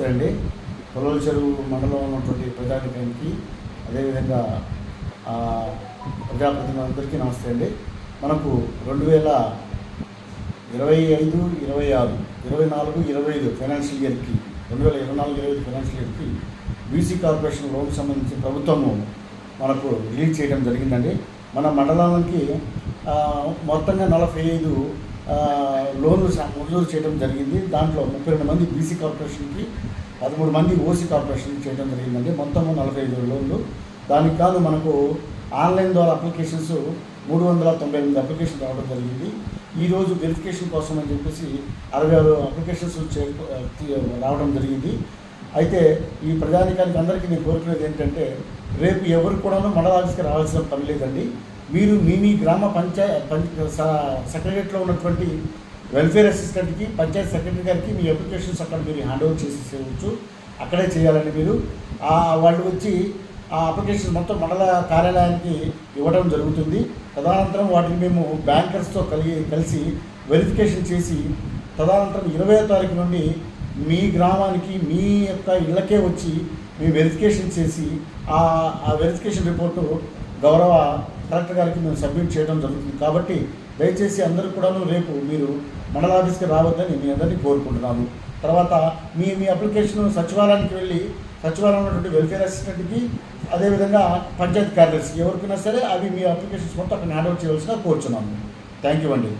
నమస్తే అండి. పొలల చెరువు మండలంలో ఉన్నటువంటి ప్రజానికానికి అదేవిధంగా ప్రజాప్రతినిధులందరికీ నమస్తే అండి. మనకు రెండు వేల ఇరవై ఐదు ఇరవై ఆరు ఇరవై నాలుగు ఇరవై ఐదు ఫైనాన్షియల్ ఇయర్కి రెండు వేల ఇరవై నాలుగు ఇరవై ఐదు ఫైనాన్షియల్ ఇయర్కి బీసీ కార్పొరేషన్ లోన్ సంబంధించి ప్రభుత్వము మనకు రిలీజ్ చేయడం జరిగిందండి. మన మండలానికి మొత్తంగా నలభై ఐదు లోన్లు మంజూరు చేయడం జరిగింది. దాంట్లో ముప్పై రెండు మంది బీసీ కార్పొరేషన్కి పదమూడు మంది ఓసీ కార్పొరేషన్కి చేయడం జరిగిందండి. మొత్తము నలభై ఐదు లోన్లు. దానికి కాదు మనకు ఆన్లైన్ ద్వారా అప్లికేషన్స్ మూడు వందల తొంభై ఎనిమిది అప్లికేషన్ రావడం జరిగింది. ఈరోజు వెరిఫికేషన్ కోసం అని చెప్పేసి అరవై ఆరు అప్లికేషన్స్ రావడం జరిగింది. అయితే ఈ ప్రజానికానికి అందరికీ నేను కోరుకునేది ఏంటంటే రేపు ఎవరు కూడాను మండల ఆఫీస్కి రావాల్సిన పని లేదండి. మీరు మీ మీ గ్రామ పంచాయ సెక్రటరీలో స- ఉన్నటువంటి వెల్ఫేర్ అసిస్టెంట్కి పంచాయత్ సెక్రటరీ గారికి మీ అప్లికేషన్స్ అక్కడ మీరు హ్యాండ్ ఓవర్ చేసి చేయవచ్చు. అక్కడే చేయాలండి మీరు. వాళ్ళు వచ్చి ఆ అప్లికేషన్ మొత్తం మండల కార్యాలయానికి ఇవ్వడం జరుగుతుంది. తదనంతరం వాటిని మేము బ్యాంకర్స్తో కలిగి కలిసి వెరిఫికేషన్ చేసి తదనంతరం ఇరవై తారీఖు నుండి మీ గ్రామానికి మీ యొక్క ఇళ్ళకే వచ్చి మీ వెరిఫికేషన్ చేసి ఆ ఆ వెరిఫికేషన్ రిపోర్టు గౌరవ కలెక్టర్ గారికి మేము సబ్మిట్ చేయడం జరుగుతుంది. కాబట్టి దయచేసి అందరూ కూడాను రేపు మీరు మండల ఆఫీస్కి రావద్దని మీ అందరినీ కోరుకుంటున్నాను తర్వాత మీ మీ అప్లికేషన్ సచివాలయానికి వెళ్ళి సచివాలయంలో ఉన్నటువంటి వెల్ఫేర్ అసిస్టెంట్కి అదేవిధంగా పంచాయతీ కార్యదర్శికి ఎవరికైనా సరే అవి మీ అప్లికేషన్స్ మొత్తం అక్కడ హ్యాండ్ అవుట్ చేయవలసిన కోరుచున్నాను థ్యాంక్ యూ అండి.